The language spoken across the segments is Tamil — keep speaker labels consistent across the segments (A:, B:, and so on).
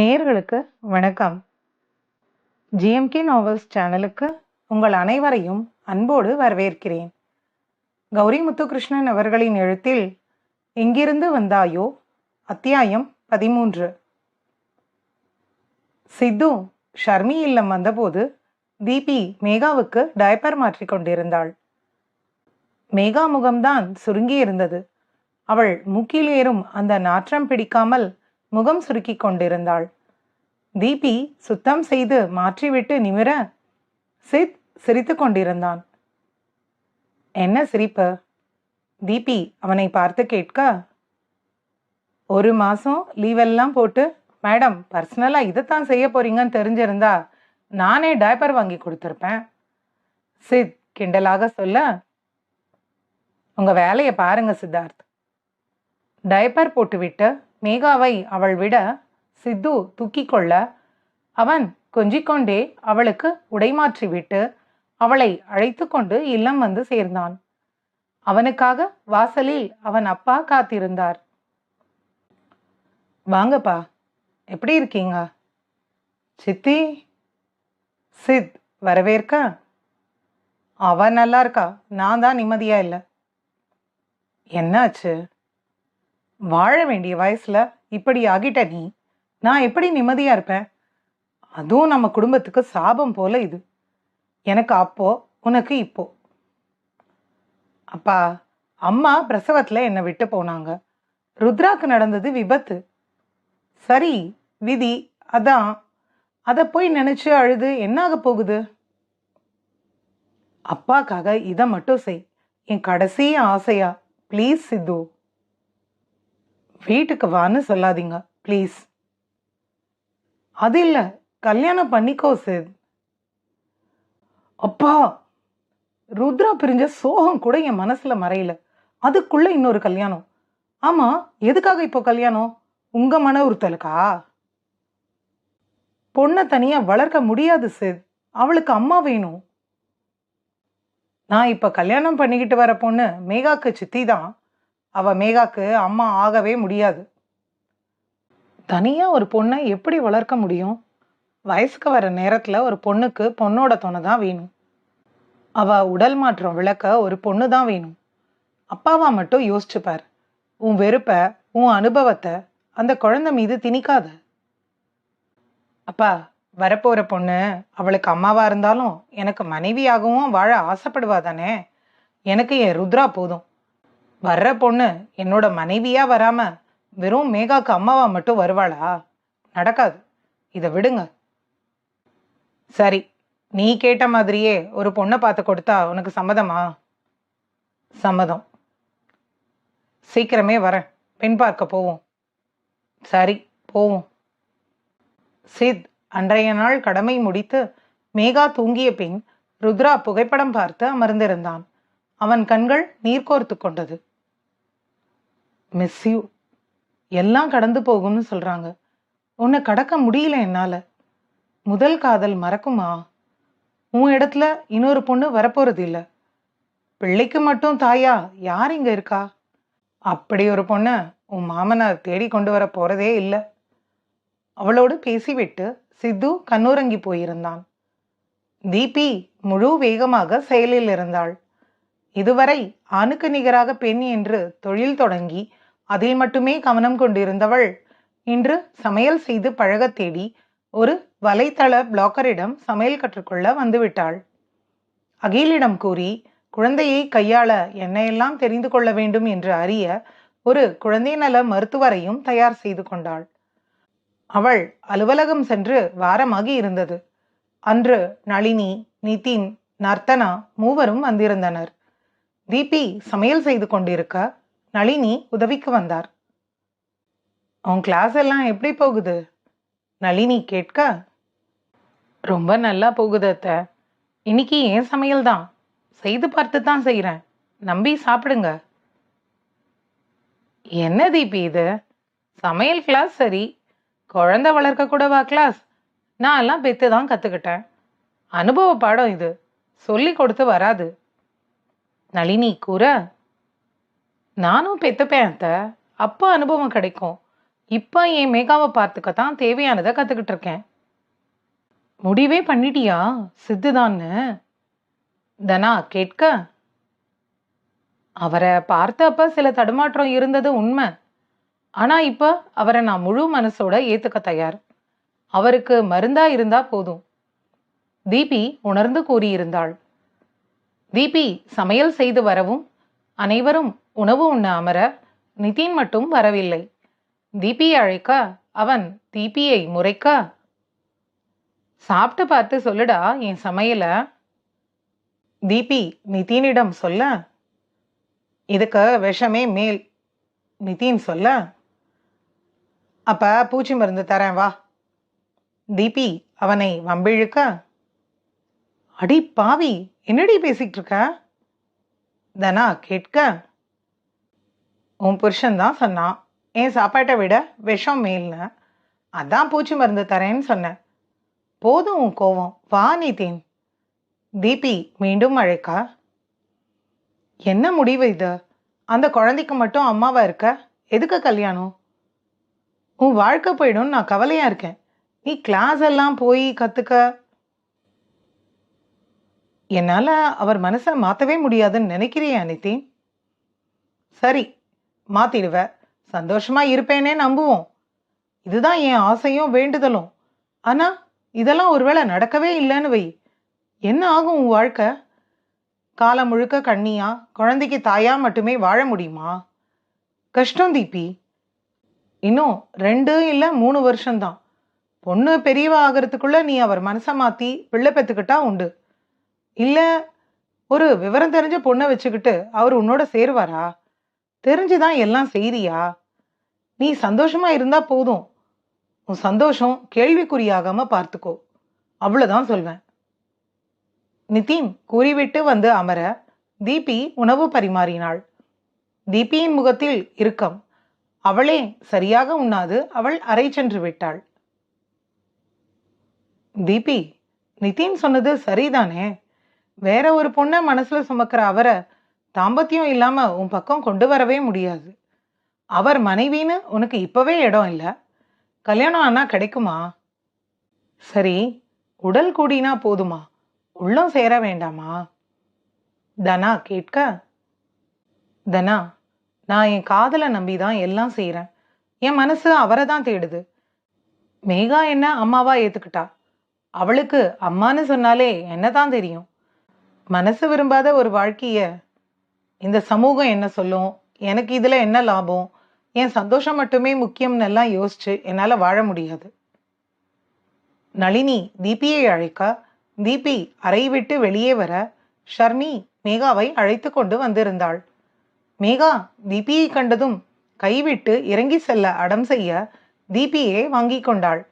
A: நேயர்களுக்கு வணக்கம். ஜிஎம்கே நாவல்ஸ் சேனலுக்கு உங்கள் அனைவரையும் அன்போடு வரவேற்கிறேன். கௌரி முத்துகிருஷ்ணன் அவர்களின் எழுத்தில் எங்கிருந்து வந்தாயோ? அத்தியாயம் பதிமூன்று. சித்து ஷர்மி இல்லம் வந்தபோது தீபி மேகாவுக்கு டயப்பர் மாற்றிக் கொண்டிருந்தாள். மேகா முகம்தான் சுருங்கி இருந்தது அவள் மூக்கில் ஏறும் அந்த நாற்றம் பிடிக்காமல் முகம் சுருக்கிக் கொண்டிருந்தாள். தீபி சுத்தம் செய்து மாற்றிவிட்டு நிமிர சித் சிரித்து கொண்டிருந்தான். என்ன சிரிப்பு? தீபி அவனை பார்த்து கேட்க ஒரு மாசம் லீவெல்லாம் போட்டு மேடம் பர்சனலாக இதைத்தான் செய்ய போறீங்கன்னு தெரிஞ்சிருந்தா நானே டயப்பர் வாங்கி கொடுத்துருப்பேன். சித் கிண்டலாக சொல்ல உங்கள் வேலையை பாருங்க சித்தார்த். டயப்பர் போட்டுவிட்டு மேகாவை அவள் விட சித்து தூக்கிக் கொள்ள அவன் கொஞ்சிக்கொண்டே அவளுக்கு உடைமாற்றிவிட்டு அவளை அழைத்து கொண்டு இல்லம் வந்து சேர்ந்தான். அவனுக்காக வாசலில் அவன் அப்பா காத்திருந்தார். வாங்கப்பா எப்படி இருக்கீங்க? சித்தி சித் வரவேற்க. அவ நல்லா இருக்கா? நான் தான் நிம்மதியா இல்லை. என்னாச்சு? வாழ வேண்டிய வயசுல இப்படி ஆகிட்ட நீ நான் எப்படி நிம்மதியா இருப்பேன்? அதுவும் நம்ம குடும்பத்துக்கு சாபம் போல இது. எனக்கு அப்போ உனக்கு இப்போ. அப்பா அம்மா பிரசவத்துல என்னை விட்டு போனாங்க. ருத்ராக்கு நடந்தது விபத்து. சரி விதி அதான். அதை போய் நினைச்சு அழுது என்னாக போகுது? அப்பாக்காக இதை மட்டும் செய். என் கடைசி ஆசையா? ப்ளீஸ் சித்து. வீட்டுக்கு வான்னு சொல்லாதீங்க ப்ளீஸ் அது இல்லை கல்யாணம் பண்ணிக்கோ சார் அப்பா ருத்ரா பிரிஞ்ச சோகம் கூட என் மனசில் மறையல. அதுக்குள்ளே இன்னொரு கல்யாணம். ஆமாம் எதுக்காக இப்போ கல்யாணம்? உங்கள் மன உறுத்தலுக்கா? பொண்ணை தனியாக வளர்க்க முடியாது சார் அவளுக்கு அம்மா வேணும். நான் இப்போ கல்யாணம் பண்ணிக்கிட்டு வர பொண்ணு மேகாக்கு சித்தி தான். அவ மேகாக்கு அம்மா ஆகவே முடியாது. தனியாக ஒரு பொண்ணை எப்படி வளர்க்க முடியும்? வயசுக்கு வர நேரத்தில் ஒரு பொண்ணுக்கு பொண்ணோட துணை தான் வேணும். அவ உடல் மாற்றம் விளக்க ஒரு பொண்ணு தான் வேணும். அப்பாவா மட்டும் யோசிச்சு பார் உன் வெறுப்பை உன் அனுபவத்தை அந்த குழந்தை மீது திணிக்காத. அப்பா வரப்போகிற பொண்ணு அவளுக்கு அம்மாவாக இருந்தாலும் எனக்கு மனைவியாகவும் வாழ ஆசைப்படுவா தானே? எனக்கு என் ருத்ரா போதும். வர்ற பொண்ணு என்னோட மனைவியா வராம வெறும் மேகாக்கு அம்மாவா மட்டும் வருவாளா? நடக்காது. இதை விடுங்க. சரி நீ கேட்ட மாதிரியே ஒரு பொண்ணை பார்த்து கொடுத்தா உனக்கு சம்மதமா? சம்மதம். சீக்கிரமே வரேன். பெண் பார்க்க போவோம். சரி போவோம். சித் அன்றைய நாள் கடமை முடித்து மேகா தூங்கிய பின் ருத்ரா புகைப்படம் பார்த்து அமர்ந்திருந்தான். அவன் கண்கள் நீர் கோர்த்து கொண்டது. மிஸ் யூ எல்லாம் கடந்து போகும்னு சொல்கிறாங்க உன்னை கடக்க முடியல என்னால். முதல் காதல் மறக்குமா? உன் இடத்துல இன்னொரு பொண்ணு வரப்போகிறது இல்லை. பிள்ளைக்கு மட்டும் தாயா? யார் இங்கே இருக்கா? அப்படி ஒரு பொண்ணை உன் மாமனார் தேடி கொண்டு வர போகிறதே இல்லை. அவளோடு பேசிவிட்டு சித்து கண்ணுறங்கி போயிருந்தான். தீபி முழு வேகமாக செயலில் இருந்தாள். இதுவரை ஆணுக்கு நிகராக பெண் என்று தொழில் தொடங்கி அதில் மட்டுமே கவனம் கொண்டிருந்தவள். இன்று சமையல் செய்து பழகத் தேடி ஒரு வலைத்தள பிளாக்கரிடம் சமையல் கற்றுக்கொள்ள வந்துவிட்டாள். அகிலிடம் கூறி குழந்தையை கையாள என்னையெல்லாம் தெரிந்து கொள்ள வேண்டும்? என்று அறிய ஒரு குழந்தை நல மருத்துவரையும் தயார் செய்து கொண்டாள். அவள் அலுவலகம் சென்று வாரமாகி இருந்தது. அன்று நளினி நிதின் நர்த்தனா மூவரும் வந்திருந்தனர். தீபி சமையல் செய்து கொண்டிருக்க நளினி உதவிக்கு வந்தார். உன் கிளாஸ் எல்லாம் எப்படி போகுது? நளினி கேட்க ரொம்ப நல்லா போகுது அத்தை. இன்னைக்கு ஏன் சமையல் தான். செய்து பார்த்து தான் செய்கிறேன் நம்பி சாப்பிடுங்க. என்ன தீபி இது? சமையல் கிளாஸ் சரி. குழந்தை வளர்க்க கூடவா கிளாஸ் நான் எல்லாம் பெத்து தான் கற்றுக்கிட்டேன் அனுபவ பாடம் இது. சொல்லி கொடுத்து வராது. நளினி கூற நானும் பெத்துப்பேன் அத்தை. அப்போ அனுபவம் கிடைக்கும். இப்போ என் மேகாவை பார்த்துக்க தான் தேவையானதை கற்றுக்கிட்டு இருக்கேன். முடிவே பண்ணிட்டியா? சித்துதான்னு. தனா கேட்க. அவரை பார்த்தப்ப சில தடுமாற்றம் இருந்தது உண்மை. ஆனால் இப்போ அவரை நான் முழு மனசோட ஏற்றுக்க தயார். அவருக்கு மருந்தா இருந்தா போதும். தீபி உணர்ந்து கூறியிருந்தாள். தீபி சமையல் செய்து வரவும் அனைவரும் உணவு உண்ண அமர நிதின் மட்டும் வரவில்லை. தீபியை அழைக்க? அவன் தீபியை முறைக்க? சாப்பிட்டு பார்த்து சொல்லுடா என் சமையல. தீபி நிதினிடம் சொல்ல? இதுக்கு விஷமே மேல். நிதின் சொல்ல? அப்ப பூச்சி மருந்து தரேன் வா. தீபி அவனை வம்பிழுக்க? அடி பாவி என்னடி பேசிட்டு இருக்க? தனா கேட்க? உன் புருஷன் தான் சொன்னான் என் சாப்பாட்டை விட விஷம் மேல்னு? அதான் பூச்சி மருந்து தரேன்னு சொன்னேன். போதும் உன் கோவம் வா நிதின். தீபி மீண்டும் அழைக்கா? என்ன முடிவு இது? அந்த குழந்தைக்கு மட்டும் அம்மாவா இருக்க? எதுக்கு கல்யாணம்? உன் வாழ்க்கை போயிடும் நான் கவலையா இருக்கேன். நீ கிளாஸ் எல்லாம் போய் கத்துக்க. என்னால் அவர் மனசை மாற்றவே முடியாதுன்னு நினைக்கிறியா நிதின்? சரி மாத்திடுவ. சந்தோஷமா இருப்பேனே நம்புவோம். இதுதான் என் ஆசையும் வேண்டுதலும். ஆனா இதெல்லாம் ஒருவேளை நடக்கவே இல்லைன்னு வை. என்ன ஆகும் உன் வாழ்க்கை? காலம் முழுக்க கண்ணியா குழந்தைக்கு தாயா மட்டுமே வாழ முடியுமா? கஷ்டம் தீபி. இன்னும் ரெண்டு இல்லை மூணு வருஷம்தான். பொண்ணு பெரியவ ஆகிறதுக்குள்ள நீ அவர் மனசை மாத்தி பிள்ளை பெற்றுக்கிட்டா உண்டு. இல்ல ஒரு விவரம் தெரிஞ்ச பொண்ணை வச்சுக்கிட்டு அவர் உன்னோட சேருவாரா? தெரிஞ்சுதான் எல்லாம் செய்றியா? நீ சந்தோஷமா இருந்தா போதும். உன் சந்தோஷம் கேள்விக்குறியாகாம பார்த்துக்கோ. அவ்வளவுதான் சொல்வேன். நிதின் கூறிவிட்டு வந்து அமர தீபி உணவு பரிமாறினாள். தீபியின் முகத்தில் இறுக்கம். அவளே சரியாக உண்ணாது அவள் அறை சென்று விட்டாள். தீபி நிதின் சொன்னது சரிதானே? வேற ஒரு பொண்ணை மனசுல சுமக்கிற அவரை தாம்பத்தியம் இல்லாம உன் பக்கம் கொண்டு வரவே முடியாது. அவர் மனைவின்னு உனக்கு இப்பவே இடம் இல்லை. கல்யாணம் ஆனா கிடைக்குமா? சரி உடல் கூடினா போதுமா? உள்ளம் சேர வேண்டாமா? தனா கேட்க தனா நான் என் காதலை நம்பி தான் எல்லாம் செய்கிறேன் என் மனசு அவரை தான் தேடுது. மேகா என்ன அம்மாவா ஏத்துக்கிட்டா? அவளுக்கு அம்மான்னு சொன்னாலே என்ன தான் தெரியும்? மனசு விரும்பாத ஒரு வாழ்க்கையை இந்த சமூகம் என்ன சொல்லும்? எனக்கு இதில் என்ன லாபம்? என் சந்தோஷம் மட்டுமே முக்கியம்னு எல்லாம் யோசிச்சு என்னால் வாழ முடியாது. நளினி தீபியை அழைக்க? தீபி அறை விட்டு வெளியே வர? ஷர்மி மேகாவை அழைத்து கொண்டு வந்திருந்தாள். மேகா தீபியை கண்டதும் கைவிட்டு இறங்கி செல்ல அடம் செய்ய தீபியே வாங்கி கொண்டாள்.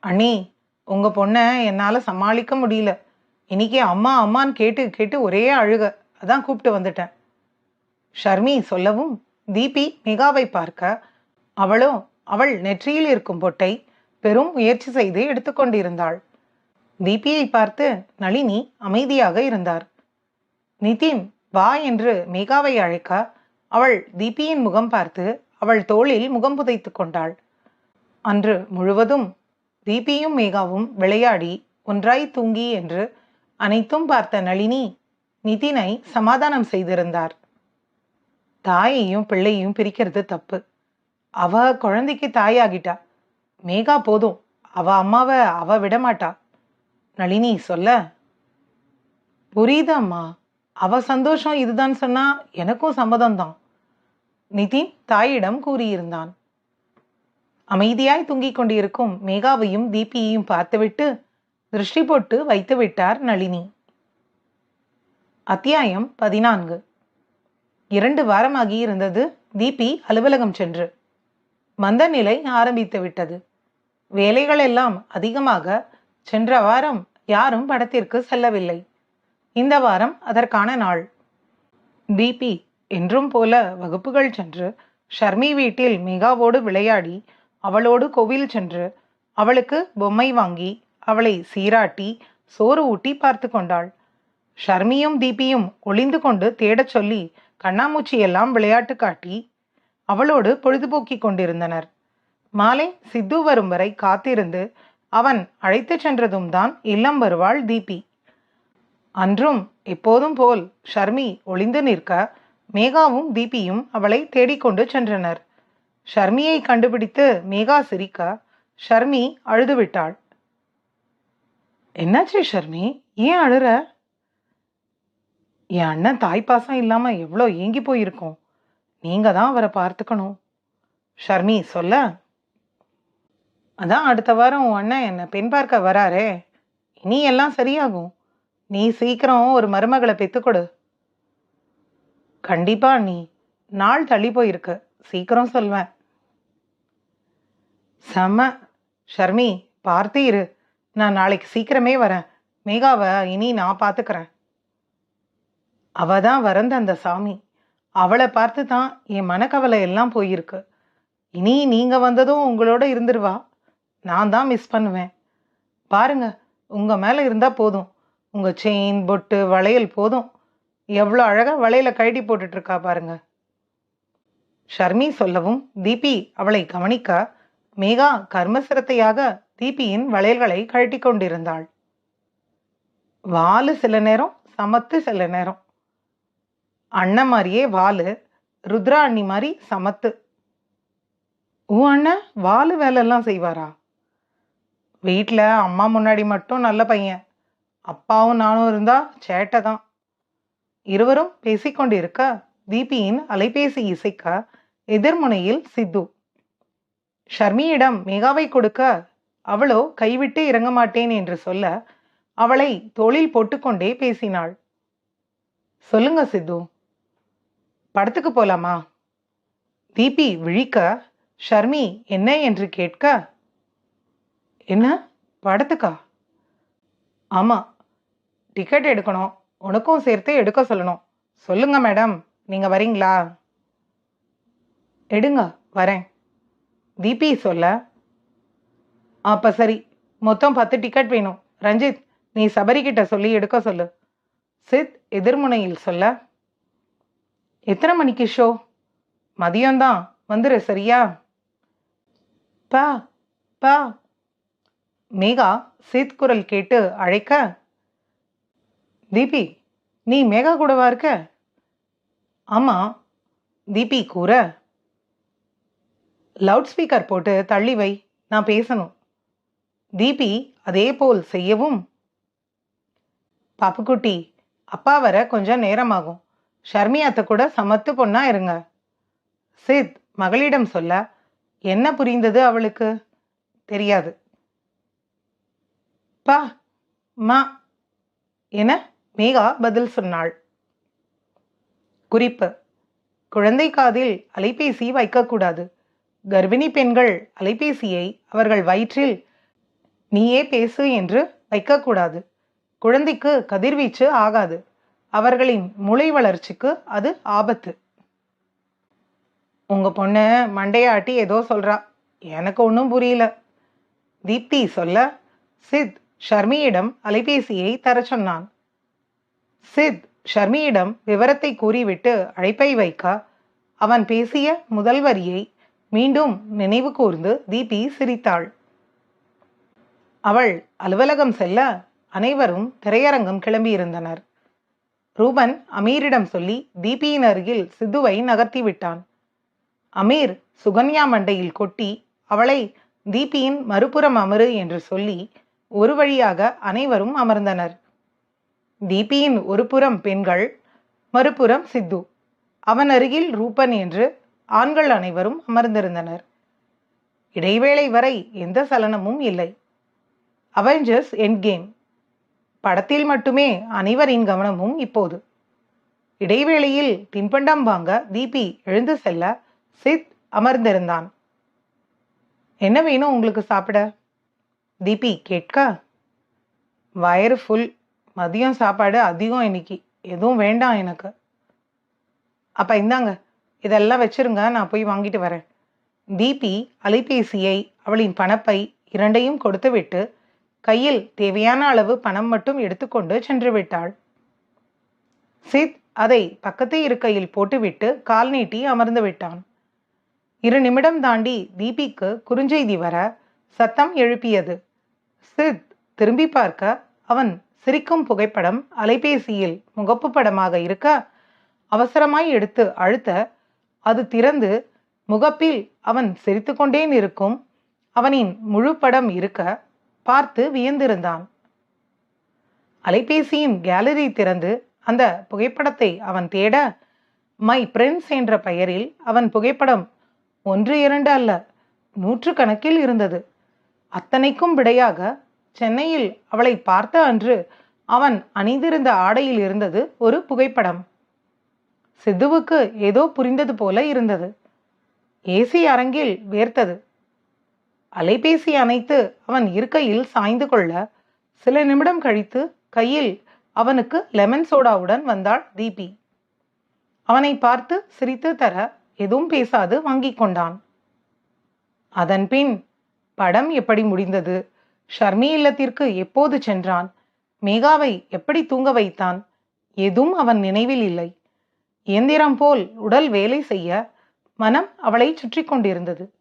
A: அண்ணி உங்க பொண்ணை என்னால் சமாளிக்க முடியல. இன்னைக்கு அம்மா அம்மான்னு கேட்டு கேட்டு ஒரே அழுக. அதான் கூப்பிட்டு வந்துட்டேன். ஷர்மி சொல்லவும் தீபி மிகாவை பார்க்க அவளோ அவள் நெற்றியில் இருக்கும் பொட்டை பெரும் முயற்சி செய்து எடுத்துக்கொண்டிருந்தாள் தீபியை பார்த்து நளினி அமைதியாக இருந்தார். நிதின் வா என்று மேகாவை அழைக்க அவள் தீபியின் முகம் பார்த்து அவள் தோளில் முகம் புதைத்து கொண்டாள். அன்று முழுவதும் தீபியும் மேகாவும் விளையாடி ஒன்றாய் தூங்கி என்று அனைத்தும் பார்த்த நளினி நிதினை சமாதானம் செய்திருந்தார். தாயையும் பிள்ளையும் பிரிக்கிறது தப்பு. அவ குழந்தைக்கு தாயாகிட்டா. மேகா போதும். அவ அம்மாவை அவ விடமாட்டா. நளினி சொல்ல புரியுது அம்மா. அவ சந்தோஷம் இதுதான் சொன்னா எனக்கும் சம்மதம் தான் நிதின் தாயிடம் கூறியிருந்தான். அமைதியாய் தூங்கிக் கொண்டிருக்கும் மேகாவையும் தீபியையும் பார்த்துவிட்டு திருஷ்டி போட்டு வைத்து விட்டார் நளினி. அத்தியாயம் பதினான்கு. இரண்டு வாரமாகி இருந்தது தீபி அலுவலகம் சென்று. மந்த நிலை ஆரம்பித்து விட்டது. வேலைகள் எல்லாம் அதிகமாக சென்ற வாரம் யாரும் படத்திற்கு செல்லவில்லை. இந்த வாரம் அதற்கான நாள். தீபி என்றும் போல வகுப்புகள் சென்று ஷர்மி வீட்டில் மிகாவோடு விளையாடி அவளோடு கோவில் சென்று அவளுக்கு பொம்மை வாங்கி அவளை சீராட்டி சோறு ஊட்டி பார்த்து கொண்டாள். ஷர்மியும் தீபியும் ஒளிந்து கொண்டு தேடச் சொல்லி கண்ணாமூச்சி எல்லாம் விளையாட்டு காட்டி அவளோடு பொழுதுபோக்கிக் கொண்டிருந்தனர். மாலை சித்து வரும் வரை காத்திருந்து அவன் அழைத்துச் சென்றதும் தான் இல்லம் வருவாள் தீபி. அன்றும் எப்போதும் போல் ஷர்மி ஒளிந்து நிற்க மேகாவும் தீபியும் அவளை தேடிக்கொண்டு சென்றனர். ஷர்மியை கண்டுபிடித்து மேகா சிரிக்க ஷர்மி அழுதுவிட்டாள். என்னாச்சு ஷர்மி? ஏன் அழுற? என் அண்ணன் தாய்ப்பாசம் இல்லாம எவ்வளோ ஏங்கி போயிருக்கோம். நீங்க தான் அவரை பார்த்துக்கணும். ஷர்மி சொல்ல. அதான் அடுத்த வாரம் உன் அண்ணன் என்னை பெண் பார்க்க வராரே. இனி எல்லாம் சரியாகும். நீ சீக்கிரம் ஒரு மருமகளை பெத்துக்கொடு கண்டிப்பா நீ நாள் தள்ளி போயிருக்கு. சீக்கிரம் சொல்வேன். செம்ம ஷர்மி பார்த்தீரு நான் நாளைக்கு சீக்கிரமே வரேன். மேகாவை இனி நான் பார்த்துக்கிறேன். அவ தான் வரந்த அந்த சாமி. அவளை பார்த்து தான் என் மனக்கவலை எல்லாம் போயிருக்கு. இனி நீங்க வந்ததும் உங்களோட இருந்துருவா நான் தான் மிஸ் பண்ணுவேன். பாருங்க உங்க மேலே இருந்தால் போதும். உங்க செயின் பொட்டு வளையல் போதும். எவ்வளோ அழகாக வளையல கழட்டி போட்டுட்ருக்கா பாருங்க. ஷர்மி சொல்லவும் தீபி அவளை கவனிக்க மேகா கர்மசிரத்தையாக தீபியின் வளையல்களை கழட்டி கொண்டிருந்தாள். வாலு சில நேரம் சமத்து சில நேரம். அண்ணன் மாதிரியே வாலு ருத்ரா அண்ணி மாதிரி சமத்து. உன் அண்ணன் வாலு வேலைலாம் செய்வாரா? வீட்டில் அம்மா முன்னாடி மட்டும் நல்ல பையன் அப்பாவும் நானும் இருந்தா சேட்டை தான். இருவரும் பேசிக்கொண்டிருக்க தீபியின் அலைபேசி இசைக்க எதிர்முனையில் சித்து. ஷர்மியிடம் மேகாவை கொடுக்க அவளோ கைவிட்டு இறங்க மாட்டேன் என்று சொல்ல அவளை தோளில் போட்டுக்கொண்டே பேசினாள். சொல்லுங்க சித்து. படத்துக்கு போலாமா? தீபி விழிக்க ஷர்மி என்ன என்று கேட்க என்ன? படத்துக்கா? ஆமாம் டிக்கெட் எடுக்கணும். உனக்கும் சேர்த்து எடுக்க சொல்லணும். சொல்லுங்க மேடம். நீங்க வரீங்களா? எடுங்க வரேன். தீபி சொல்ல அப்ப சரி மொத்தம் பத்து டிக்கெட் வேணும். ரஞ்சித் நீ சபரி சொல்லி எடுக்க சொல்லு. சித் எதிர்முனையில் சொல்ல எத்தனை மணிக்கு ஷோ மதியம்தான். வந்துரு சரியா? பா பா. மேகா சித் குரல் கேட்டு அழைக்க. தீபி நீ மேகா கூடவா இருக்க? ஆமாம் தீபி கூற. லவுட் ஸ்பீக்கர் போட்டு தள்ளி வை நான் பேசணும். தீபி அதே போல் செய்யவும். பாப்புக்குட்டி அப்பா வர கொஞ்சம் நேரமாகும். ஷர்மி அத்தை கூட சமத்து பொண்ணா இருங்க. சித் மகளிடம் சொல்ல என்ன புரிந்தது அவளுக்கு? தெரியாது. பா மா என மேகா பதில் சொன்னாள். குறிப்பு குழந்தை காதில் அலைபேசி வைக்கக்கூடாது. கர்ப்பிணி பெண்கள் அலைபேசியை அவர்கள் வயிற்றில் நீயே பேசு என்று வைக்கக்கூடாது. குழந்தைக்கு கதிர்வீச்சு ஆகாது. அவர்களின் முளை வளர்ச்சிக்கு அது ஆபத்து. உங்க பொண்ணு மண்டையாட்டி ஏதோ சொல்றா. எனக்கு ஒன்றும் புரியல. தீப்தி சொல்ல சித் ஷர்மியிடம் அலைபேசியை தரச் சொன்னான். சித் ஷர்மியிடம் விவரத்தை கூறிவிட்டு அழைப்பை வைக்க அவன் பேசிய முதல் வரியை மீண்டும் நினைவு கூர்ந்து தீபி சிரித்தாள். அவள் அலுவலகம் செல்ல அனைவரும் திரையரங்கம் கிளம்பியிருந்தனர். ரூபன் அமீரிடம் சொல்லி தீபியின் அருகில் சித்துவை நகர்த்தி விட்டான் அமீர் சுகன்யா மண்டையில் கொட்டி அவளை தீபியின் மறுபுறம் அமரு என்று சொல்லி ஒரு வழியாக அனைவரும் அமர்ந்தனர். தீபியின் ஒரு புறம் பெண்கள் மறுபுறம் சித்து. அவன் அருகில் ரூபன் என்று ஆண்கள் அனைவரும் அமர்ந்திருந்தனர். இடைவேளை வரை எந்த சலனமும் இல்லை. Avengers endgame. படத்தில் மட்டுமே அனைவரின் கவனமும் இப்போது. இடைவேளையில் தின்பண்டம் வாங்க தீபி எழுந்து செல்ல சித் அமர்ந்திருந்தான். என்ன வேணும் உங்களுக்கு சாப்பிட? தீபி கேட்க வயறு ஃபுல் மதியம் சாப்பாடு அதிகம் இன்னைக்கு. எதுவும் வேண்டாம் எனக்கு. அப்ப இந்தாங்க. இதெல்லாம் வச்சிருங்க. நான் போய் வாங்கிட்டு வரேன். தீபி அலைபேசியை அவளின் பணப்பை இரண்டையும் கொடுத்துவிட்டு கையில் தேவையான அளவு பணம் மட்டும் எடுத்துக்கொண்டு சென்று விட்டாள் சித் அதை பக்கத்து இருக்கையில் போட்டுவிட்டு கால் நீட்டி அமர்ந்து விட்டான். இரு நிமிடம் தாண்டி தீபிக்கு குறுஞ்செய்தி வர சத்தம் எழுப்பியது. சித் திரும்பி பார்க்க அவன் சிரிக்கும் புகைப்படம் அலைபேசியில் முகப்பு படமாக இருக்க அவசரமாய் எடுத்து அழுத்த அது திறந்து முகப்பில் அவன் சிரித்துக்கொண்டே இருக்கும் அவனின் முழு படம் இருக்க பார்த்து வியந்திருந்தான். அலைபேசியின் கேலரி திறந்து அந்த புகைப்படத்தை அவன் தேட மை பிரின்ஸ் என்ற பெயரில் அவன் புகைப்படம் ஒன்று இரண்டு அல்ல நூற்று கணக்கில் இருந்தது. அத்தனைக்கும் விடையாக சென்னையில் அவளை பார்த்த அன்று அவன் அணிந்திருந்த ஆடையில் இருந்தது ஒரு புகைப்படம். சித்துவுக்கு ஏதோ புரிந்தது போல இருந்தது. ஏசி அரங்கில் வேர்த்தது. அலைபேசி அணைத்து அவன் இருக்கையில் சாய்ந்து கொள்ள சில நிமிடம் கழித்து கையில் அவனுக்கு லெமன் சோடாவுடன் வந்தாள் தீபி. அவனை பார்த்து சிரித்து தர எதுவும் பேசாது வாங்கிக் கொண்டான். அதன்பின் படம் எப்படி முடிந்தது? ஷர்மி இல்லத்திற்கு எப்போது சென்றான்? மேகாவை எப்படி தூங்க வைத்தான்? எதுவும் அவன் நினைவில் இல்லை. இயந்திரம் போல் உடல் வேலை செய்ய மனம் அவளை சுற்றி கொண்டிருந்தது.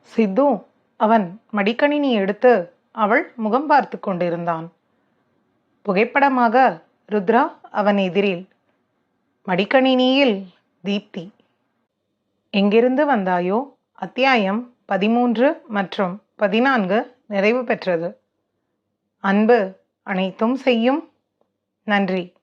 A: சித்து அவன் மடிக்கணினி எடுத்து அவள் முகம் பார்த்து கொண்டிருந்தான். புகைப்படமாக ருத்ரா அவன் எதிரில் மடிக்கணினியில் தீப்தி. எங்கிருந்து வந்தாயோ? அத்தியாயம் பதிமூன்று மற்றும் பதினான்கு நிறைவு பெற்றது. அன்பு அனைத்தும் செய்யும். நன்றி.